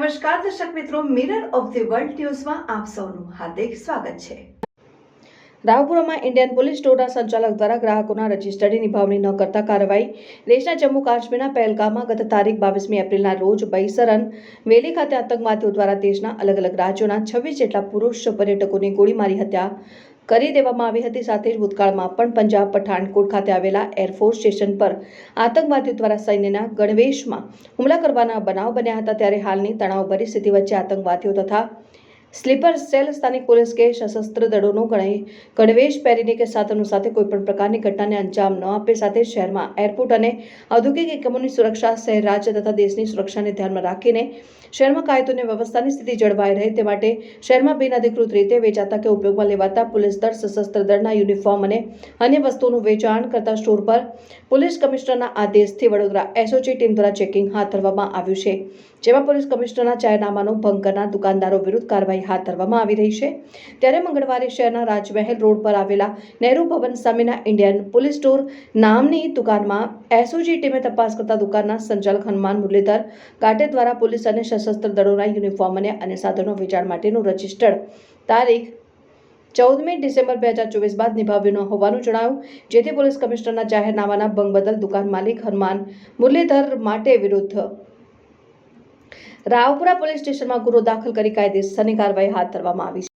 નમસ્કાર, દર્શક મિત્રો મિરર ઓફ ધી વર્લ્ડ ન્યૂઝમાં આપ સૌનું હાર્દિક સ્વાગત છે. રાવપુરામાં ઇન્ડિયન પોલીસ સ્ટોરના સંચાલક દ્વારા ગ્રાહકોના રજિસ્ટર્ડની નિભાવણી ન કરતા કાર્યવાહી. દેશના જમ્મુ કાશ્મીરના પહેલગામમાં ગત તારીખ બાવીસમી એપ્રિલના રોજ બૈસરન વેલી ખાતે આતંકવાદીઓ દ્વારા દેશના અલગ અલગ રાજ્યોના છવ્વીસ જેટલા પુરુષ પર્યટકોની ગોળી મારી હત્યા કરી દેવામાં આવી હતી. સાથે જ ભૂતકાળમાં પણ પંજાબ પઠાણકોટ ખાતે આવેલા એરફોર્સ સ્ટેશન પર આતંકવાદીઓ દ્વારા સૈન્યના ગણવેશમાં હુમલા કરવાના બનાવ બન્યા હતા. ત્યારે હાલની તણાવભરી સ્થિતિ વચ્ચે આતંકવાદીઓ તથા સ્લીપર સેલ સ્થાનિક પોલીસ કે સશસ્ત્ર દળોનો ગણાય ગણવેશ પહેરીને કે સાધનો સાથે કોઈપણ પ્રકારની ઘટનાને અંજામ ન આપે સાથે શહેરમાં એરપોર્ટ અને ઔદ્યોગિક એકમોની સુરક્ષા, શહેર, રાજ્ય તથા દેશની સુરક્ષાને ધ્યાનમાં રાખીને શહેરમાં કાયદો અને વ્યવસ્થાની સ્થિતિ જળવાઈ રહે તે માટે શહેરમાં બિનઅધિકૃત રીતે વેચાતા કે ઉપયોગમાં લેવાતા પોલીસ દળ, સશસ્ત્ર દળના યુનિફોર્મ અને અન્ય વસ્તુઓનું વેચાણ કરતા સ્ટોર પર પોલીસ કમિશનરના આદેશથી વડોદરા એસઓજી ટીમ દ્વારા ચેકિંગ હાથ ધરવામાં આવ્યું છે, જેમાં પોલીસ કમિશનરના જાહેરનામાનો ભંગ કરનાર દુકાનદારો વિરુદ્ધ કાર્યવાહી હાથ ધરવામાં આવી રહી છે. ત્યારે મંગળવારે શહેરના રાજમહેલ રોડ પર આવેલા નહેરુ ભવન સામેના ઇન્ડિયન પોલીસ સ્ટોર નામની દુકાનમાં એસઓજી ટીમે તપાસ કરતા દુકાનના સંચાલક હનુમાન મુરલીધર કાટે દ્વારા પોલીસ અને સશસ્ત્ર દળોના યુનિફોર્મ અને અન્ય સાધનો વેચાણ માટેનું રજિસ્ટર્ડ તારીખ ચૌદમી ડિસેમ્બર બે હજાર ચોવીસ બાદ નિભાવ્યું ન હોવાનું જણાવ્યું જેથી પોલીસ કમિશનરના જાહેરનામાના ભંગ બદલ દુકાન માલિક હનુમાન મુરલીધર માટે વિરુદ્ધ રાવપુરા પોલીસ સ્ટેશનમાં ગુનો દાખલ કરી કાયદેસરની કાર્યવાહી હાથ ધરવામાં આવી છે.